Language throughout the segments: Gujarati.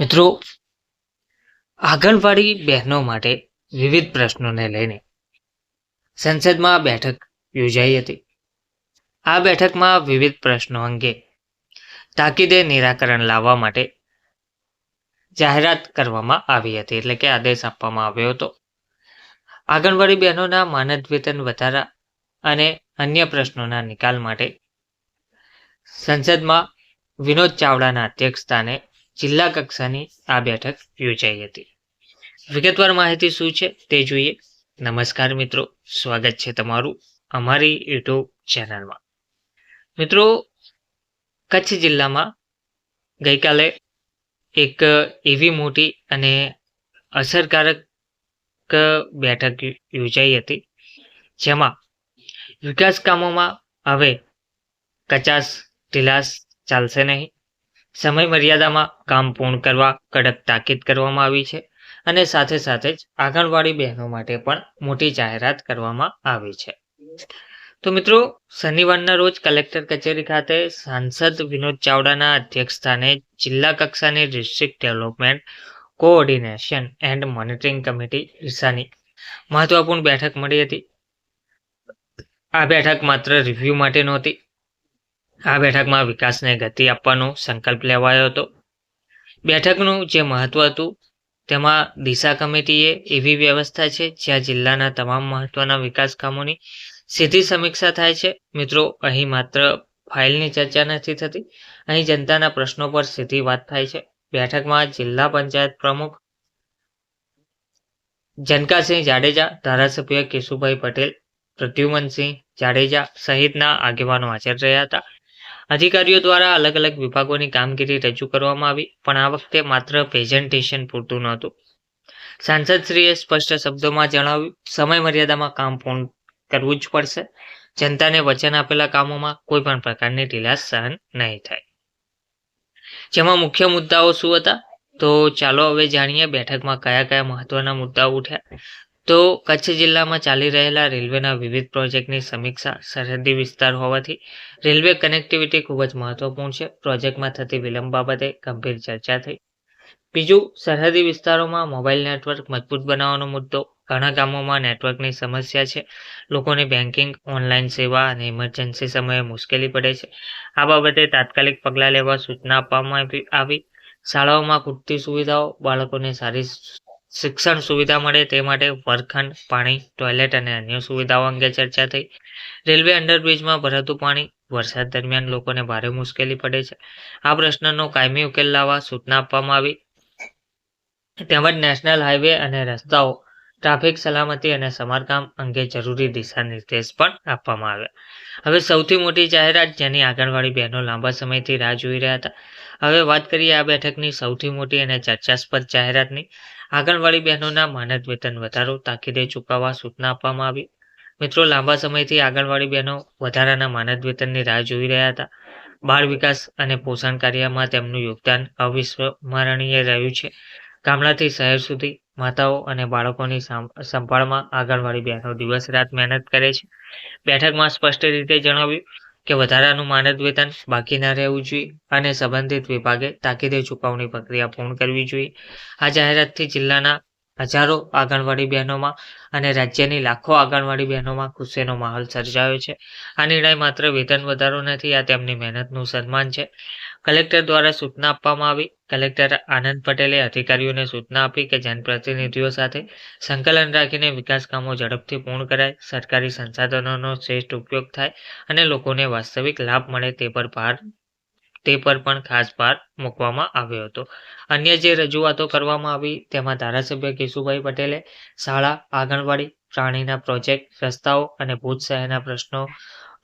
મિત્રો, આંગણવાડી બહેનો માટે વિવિધ પ્રશ્નોને લઈને સંસદમાં બેઠક યોજાઈ હતી. આ બેઠકમાં વિવિધ પ્રશ્નો અંગે તાકીદે નિરાકરણ લાવવા માટે જાહેરાત કરવામાં આવી હતી, એટલે કે આદેશ આપવામાં આવ્યો હતો. આંગણવાડી બહેનોના માનદ વેતન વધારા અને અન્ય પ્રશ્નોના નિકાલ માટે સંસદમાં વિનોદ ચાવડાના અધ્યક્ષસ્થાને જિલ્લા કક્ષાની આ બેઠક યોજાઈ હતી. વિગતવાર માહિતી શું છે તે જોઈએ. નમસ્કાર મિત્રો. સ્વાગત છે તમારું અમારી યુટ્યુબ ચેનલમાં. મિત્રો, કચ્છ જિલ્લામાં ગઈકાલે એક એવી મોટી અને અસરકારક બેઠક યોજાઈ હતી, જેમાં વિકાસ કામોમાં હવે કચાસ ઢીલાસ ચાલશે નહીં. સમય મર્યાદામાં કામ પૂર્ણ કરવા કડક તાકીદ કરવામાં આવી છે અને સાથે સાથે જ આંગણવાડી બહેનો માટે પણ મોટી જાહેરાત કરવામાં આવી છે. તો મિત્રો, શનિવારના રોજ કલેક્ટર કચેરી ખાતે સાંસદ વિનોદ ચાવડાના અધ્યક્ષસ્થાને જિલ્લા કક્ષાની district development coordination and monitoring committee ઈસાની મહત્વપૂર્ણ બેઠક મળી હતી. આ બેઠક માત્ર રિવ્યૂ માટે નહોતી આ બેઠકમાં વિકાસને ગતિ આપવાનો સંકલ્પ લેવાયો હતો. બેઠકનું જે મહત્વ હતું, તેમાં દિશા કમિટીએ એવી વ્યવસ્થા છે, જ્યાં જિલ્લાના તમામ મહત્વના વિકાસ કામોની સીધી સમીક્ષા થાય છે. મિત્રો, અહીં માત્ર ફાઇલની ચર્ચા નથી થતી, અહીં જનતાના પ્રશ્નો પર સીધી વાત થાય છે. બેઠકમાં જિલ્લા પંચાયત પ્રમુખ જનકાસિંહ જાડેજા, ધારાસભ્ય કેશુભાઈ પટેલ, પ્રદ્યુમનસિંહ જાડેજા સહિતના આગેવાનો હાજર રહ્યા હતા. અધિકારીઓ દ્વારા અલગ અલગ વિભાગોની કામગીરી રજૂ કરવામાં આવી, પણ આ વખતે માત્ર પ્રેઝન્ટેશન પૂરતું નહોતું. સાંસદશ્રીએ સ્પષ્ટ શબ્દોમાં જણાવ્યું સમય મર્યાદામાં કામ પૂર્ણ કરવું જ પડશે. જનતાને વચન આપેલા કામોમાં કોઈ પણ પ્રકારની ઢીલાસ સહન નહીં થાય. જેમાં મુખ્ય મુદ્દાઓ શું હતા? તો ચાલો હવે જાણીએ બેઠકમાં કયા કયા મહત્વના મુદ્દાઓ ઉઠ્યા. તો કચ્છ જિલ્લામાં ચાલી રહેલા રેલવેના વિવિધ પ્રોજેક્ટની સમીક્ષા સરહદી વિસ્તાર હોવાથી રેલવે કનેક્ટિવિટી ખૂબ જ મહત્વપૂર્ણ છે. પ્રોજેક્ટમાં થતી વિલંબ બાબતે ગંભીર ચર્ચા થઈ. બીજું, સરહદી વિસ્તારોમાં મોબાઈલ નેટવર્ક મજબૂત બનાવવાનો મુદ્દો. ઘણા ગામોમાં નેટવર્કની સમસ્યા છે. લોકોને બેન્કિંગ ઓનલાઈન સેવા અને ઇમરજન્સી સમયે મુશ્કેલી પડે છે. આ બાબતે તાત્કાલિક પગલાં લેવા સૂચના આપવામાં આવી. શાળાઓમાં પૂરતી સુવિધાઓ બાળકોને સારી શિક્ષણ સુવિધા મળે તે માટે વર્ગખંડ, પાણી ટોયલેટ અને અન્ય સુવિધાઓ અંગે ચર્ચા થઈ. રેલવે અંડરબ્રિજમાં ભરાતું પાણી વરસાદ દરમિયાન લોકોને ભારે મુશ્કેલી પડે છે. આ પ્રશ્નનો કાયમી ઉકેલ લાવવા સૂચના આપવામાં આવી. તેમજ નેશનલ હાઈવે અને રસ્તાઓ, ટ્રાફિક સલામતી અને સમારકામ અંગે જરૂરી દિશા નિર્દેશ પણ આપવામાં આવ્યા. હવે સૌથી મોટી જાહેરાત જેની આંગણવાડી બહેનો લાંબા સમયથી રાહ જોઈ રહ્યા હતા. હવે વાત કરીએ આ બેઠકની સૌથી મોટી અને ચર્ચાસ્પદ જાહેરાતની. આંગણવાડી બહેનોના માનદ વેતન વધારો, તાકીદે ચૂકવવા સૂચના આપવામાં આવી. મિત્રો, લાંબા સમયથી આંગણવાડી બહેનો વધારાના માનદ વેતનની રાહ જોઈ રહ્યા હતા. બાળ વિકાસ અને પોષણ કાર્યમાં તેમનું યોગદાન અવિસ્મરણીય રહ્યું છે. ગામડાથી શહેર સુધી માતાઓ અને બાળકોની સંભાળમાં આંગણવાડી બહેનો દિવસ રાત મહેનત કરે છે. બેઠકમાં સ્પષ્ટ રીતે જણાવ્યું કે વધારાનું માનદ વેતન બાકી ન રહેવું જોઈએ અને સંબંધિત વિભાગે તાકીદે ચૂકવણી પ્રક્રિયા પૂર્ણ કરવી જોઈએ. આ જાહેરાતથી જિલ્લાના હજારો આંગણવાડી બહેનોમાં અને રાજ્યની લાખો આંગણવાડી બહેનોમાં ખુશીનો માહોલ સર્જાયો છે. આ નિર્ણય માત્ર વેતન વધારો નથી, આ તેમની મહેનતનું સન્માન છે. કલેક્ટર દ્વારા સૂચના આપવામાં આવી. કલેક્ટર આનંદ પટેલે અધિકારીઓને સૂચના આપી કે જનપ્રતિનિધિઓ સાથે સંકલન રાખીને વિકાસ કામો ઝડપથી પૂર્ણ કરાય, સરકારી સંસાધનોનો શ્રેષ્ઠ ઉપયોગ થાય અને લોકોને વાસ્તવિક લાભ મળે તે પર ભાર તે પર પણ ખાસ ભાર મૂકવામાં આવ્યો હતો. અન્ય જે રજૂઆતો કરવામાં આવી તેમાં ધારાસભ્ય કેશુભાઈ પટેલે શાળા, આંગણવાડી, પ્રાણીના પ્રોજેક્ટ, રસ્તાઓ અને ભુજ શહેરના પ્રશ્નો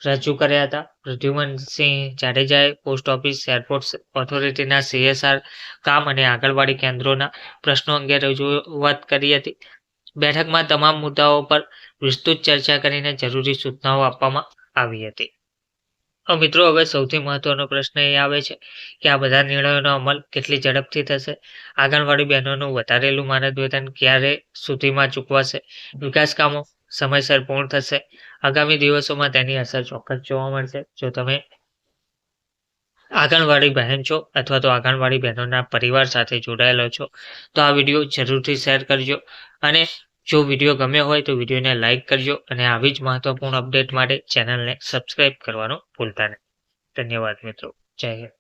રજૂ કર્યા હતા. પ્રદ્યુમનસિંહ જાડેજાએ પોસ્ટ ઓફિસ એરપોર્ટ ઓથોરિટીના સીએસઆર કામ અને આંગણવાડી કેન્દ્રોના પ્રશ્નો અંગે રજૂઆત કરી હતી. બેઠકમાં તમામ મુદ્દાઓ પર વિસ્તૃત ચર્ચા કરીને જરૂરી સૂચનાઓ આપવામાં આવી હતી. મિત્રો, હવે સૌથી મહત્વનો પ્રશ્ન એ આવે છે કે આ બધા નિર્ણયોનો અમલ કેટલી ઝડપથી થશે? આંગણવાડી બહેનોનું વધારેલું માનદ વેતન ક્યારે સુધીમાં ચૂકવાશે? વિકાસ કામો સમયસર પૂર્ણ થશે. આગામી દિવસોમાં તેની અસર ચોક્કસ જોવા મળશે. જો તમે આંગણવાડી બહેન છો અથવા તો આંગણવાડી બહેનોના પરિવાર સાથે જોડાયેલો છો, તો આ વીડિયો જરૂરથી શેર કરજો અને જો વીડિયો ગમ્યો હોય તો વિડીયોને લાઇક કરજો અને આવી જ મહત્વપૂર્ણ અપડેટ માટે ચેનલને સબસ્ક્રાઇબ કરવાનું ભૂલતા નહીં. ધન્યવાદ મિત્રો. જય હિન્દ.